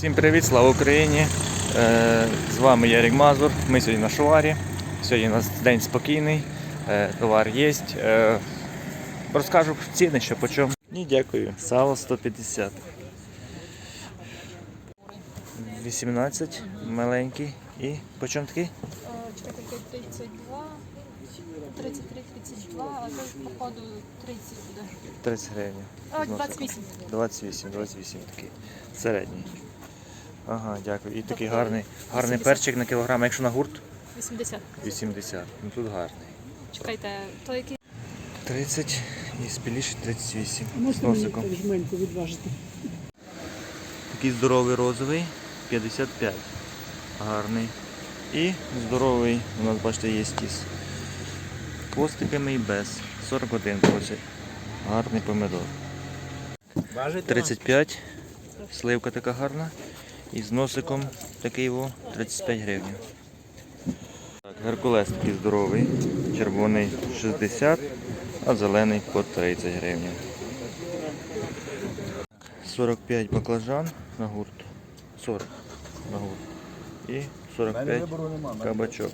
Всім привіт, слава Україні! Е, З вами Ярік Мазур. Ми сьогодні на шуварі. Сьогодні у нас день спокійний, е, товар є. Е, Розкажу ціни, що по чому. Ні, дякую. Сало 150. 18 маленький. І по чому такий? Е, Чекайте, який 32, 33, 32, а це походу 30 буде. 30 гривень. А, З носиком. 28. 28, 28 такий. Середній. Ага, дякую. І такий гарний, гарний перчик на кілограм. Якщо на гурт 80. 80. Ну тут гарний. Чекайте, то який 30 і спіліший 38 з Можете мені носиком. так жменьку відважити? Такий здоровий розовий 55. Гарний. І здоровий, у нас бачите, є тіс. Хвостиками і без. 41 просить. Гарний помидор. 35. Сливка така гарна. І з носиком такий во 35 гривень. Так, Геркулес такий здоровий. Червоний 60, а зелений по 30 гривень. 45 баклажан на гурт. 40 на гурт. І 45 кабачок.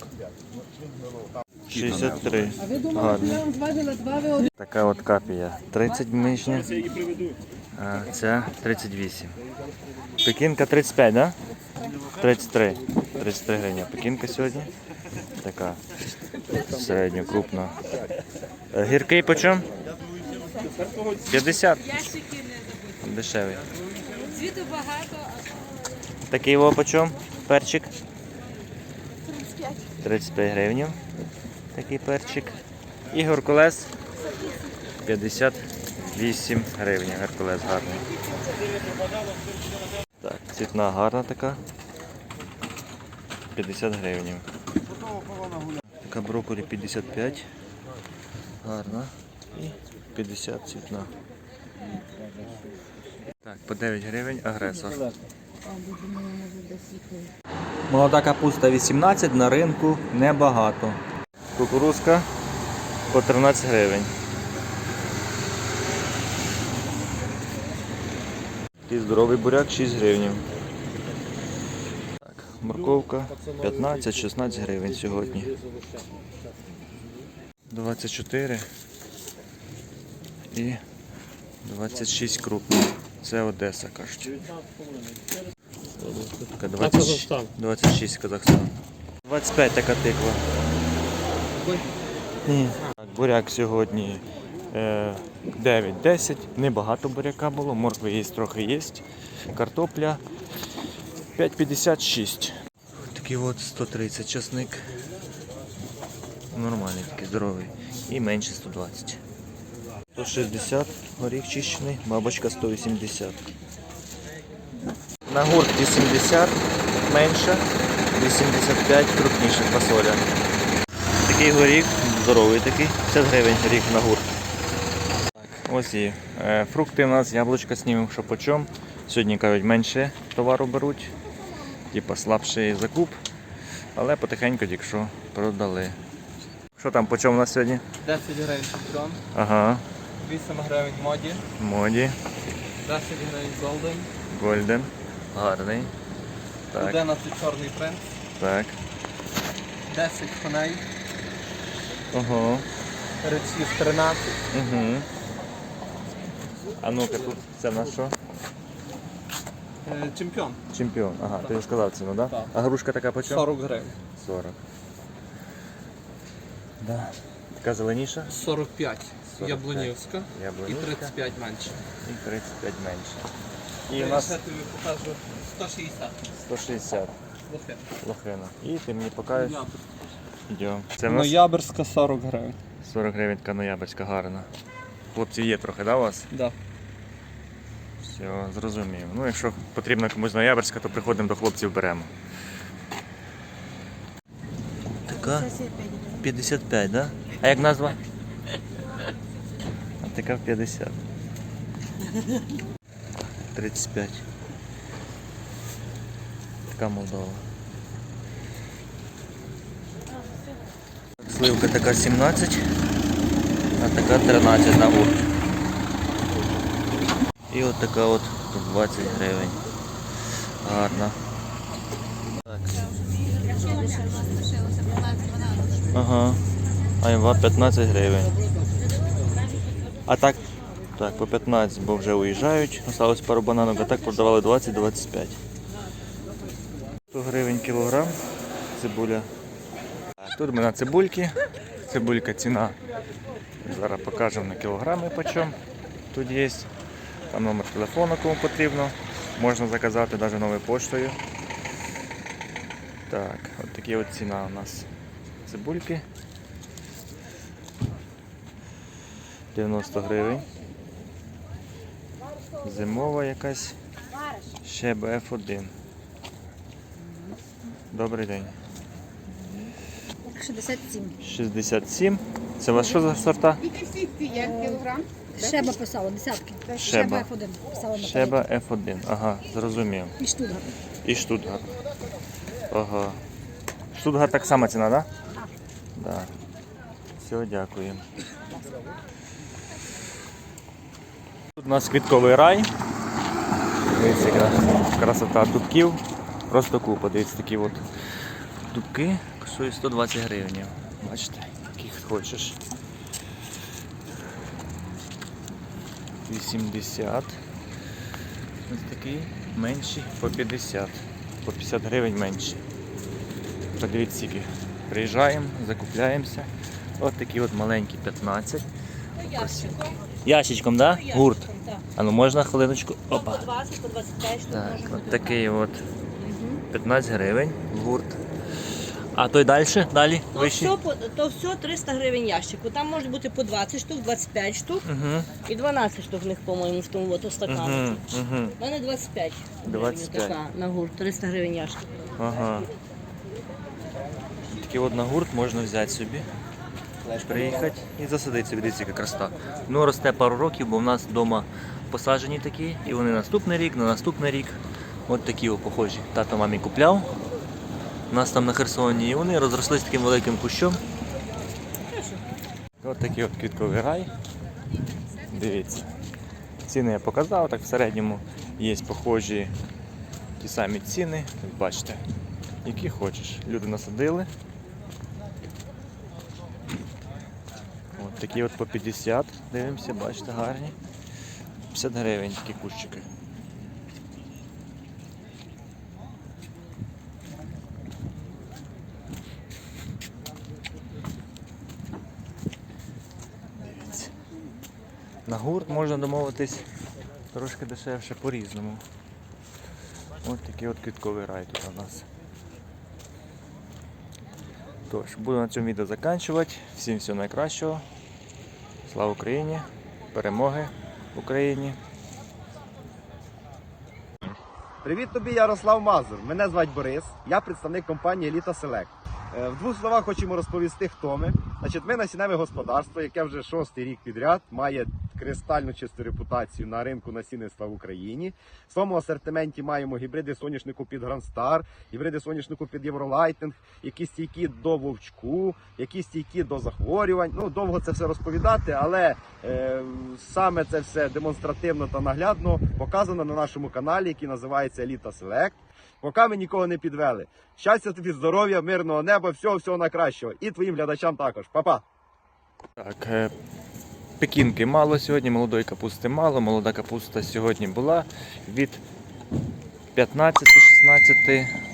63. А Гарний. Така от капія. 30 мишня. А ця 38. Пекінка 35, да? 33. 33 гривні. Пекінка сьогодні. Така середньо крупна. Е, Гіркий почем? 50. Дешевий. Звіту багато, Такий його почем? Перчик? 35. 35 гривень. Такий перчик. І Геркулес 58 гривень. Геркулес гарний. Цвітна гарна така. 50 гривень. Така брокколі 55. Гарна. І 50 цвітна. Так, по 9 гривень агресор. Молода капуста 18 на ринку небагато. Кукурузка по 13 гривень. Такий здоровий буряк 6 гривень. Так, морковка 15-16 гривень сьогодні. 24 і 26 крупних. Це Одеса, кажуть. 20, 26 Казахстан. 25 така тиква. Ні. Буряк сьогодні 9-10. Небагато буряка було, моркви є трохи є. Картопля 5,56. Такий от 130 часник. Нормальний такий здоровий. І менше 120. 160 горіх чищений, бабочка 180. На гурт 80 менше, 85 крупніша фасоля. Такий горіх, здоровий такий, 50 гривень горіх на гурт. Ось і е, фрукти у нас, яблучка знімемо, що по чому. Сьогодні кажуть, менше товару беруть, типа слабший закуп, але потихеньку тільки що продали. Що там по чому у нас сьогодні? 10 гривень чемпіон, Ага, 8 гривень моді, моді, 10 гривень голден, гольден, гарний. Так, 11 чорний принц, так. 10 коней, Ого. речів 13, Угу. А ну-ка тут це на що? е, чемпіон Чемпіон. Ага, ти вже сказав ціну, да? Так. А грушка така по чому? 40 гривень, 40. Да. Така зеленіша? 45 45. яблунівська і Яблунівка. 35 менше. І 35 менше. І Я у нас ще тобі покажу 160 160 лохи. лохина. І ти мені покажеш. Йдемо. Це в нас Ноябрьська 40 гривень. 40 гривень така ноябрьська гарна. Хлопці є трохи, да, у вас? Да. Все, зрозумів. Ну, якщо потрібна комусь ноябрьська, то приходимо до хлопців беремо. Така 55, да? А як назва? А така 50. 35. Така Молдова. Сливка така 17, а така 13 на гурт. І от така от 20 гривень. Гарно. Так. Ага. Айва 15 гривень. А так, так, по 15, бо вже уїжджають. Осталось пару бананок, а так продавали 20-25. 100 гривень кілограм. Цибуля. Тут ми на цибульки. Цибулька ціна. Зараз покажемо на кілограми почем. Тут є. Там номер телефону, кому потрібно. Можна заказати навіть новою поштою. Так, от такі от ціна у нас цибульки. 90 гривень. Зимова якась. Ще BF1. Добрий день. 67. 67. Це у вас що за сорта? Шеба писала, десятки. Шеба. F1 писала на Шеба F1. Ага, зрозумів. І штука. І Штутгарт. Ага. Штутгарт так само ціна, так? Да? Да. Все, дякую. Тут у нас квітковий рай. Дивіться, красота дубків. Просто купа. Дивіться, такі от дубки коштують 120 гривень. Бачите, яких хочеш. 80. Ось такий менший по 50. По 50 гривень менші. Подивіться, скільки. Приїжджаємо, закупляємося. От такі от маленькі 15. Ящиком. Ящичком, да? Гурт. так. А ну можна хвилиночку? Опа. По 20, по 25 штук Так, от такий от 15 гривень гурт. А той далі? Далі? То Вищий? все, по- то все 300 гривень ящику. Там може бути по 20 штук, 25 штук Угу. і 12 штук в них, по-моєму, в тому от стакану. Угу. Угу. У мене 25. гривень Така, на гурт, 300 гривень ящик. Ага. Такий от на гурт можна взяти собі. Приїхати і засадити собі, дивіться, яка красота. Ну, росте пару років, бо в нас вдома посаджені такі, і вони наступний рік, на наступний рік. От такі о, похожі. Тато мамі купляв. У нас там на Херсоні, і вони розрослись таким великим кущом. От такий от квітковий рай. Дивіться. Ціни я показав, так в середньому є похожі ті самі ціни, бачите, які хочеш. Люди насадили. От такі от по 50, дивимося, бачите, гарні. 50 гривень такі кущики. На гурт можна домовитись трошки дешевше по-різному. Ось такий от квітковий рай тут у нас. Тож, буду на цьому відео закінчувати. Всім всього найкращого. Слава Україні! Перемоги Україні! Привіт тобі, Ярослав Мазур. Мене звать Борис. Я представник компанії Еліта Селект. В двох словах хочемо розповісти, хто ми. Значить, ми насінневе господарство, яке вже шостий рік підряд має кристально чисту репутацію на ринку насінництва в Україні. В своєму асортименті маємо гібриди соняшнику під Грандстар, гібриди соняшнику під Євролайтинг, які стійкі до вовчку, які стійкі до захворювань. Ну, довго це все розповідати, але е, саме це все демонстративно та наглядно показано на нашому каналі, який називається Еліта Селект. Поки ми нікого не підвели. Щастя тобі, здоров'я, мирного неба, всього, всього найкращого. І твоїм глядачам також. Па-па! Так, е, пекінки мало сьогодні, молодої капусти мало. Молода капуста сьогодні була від 15-16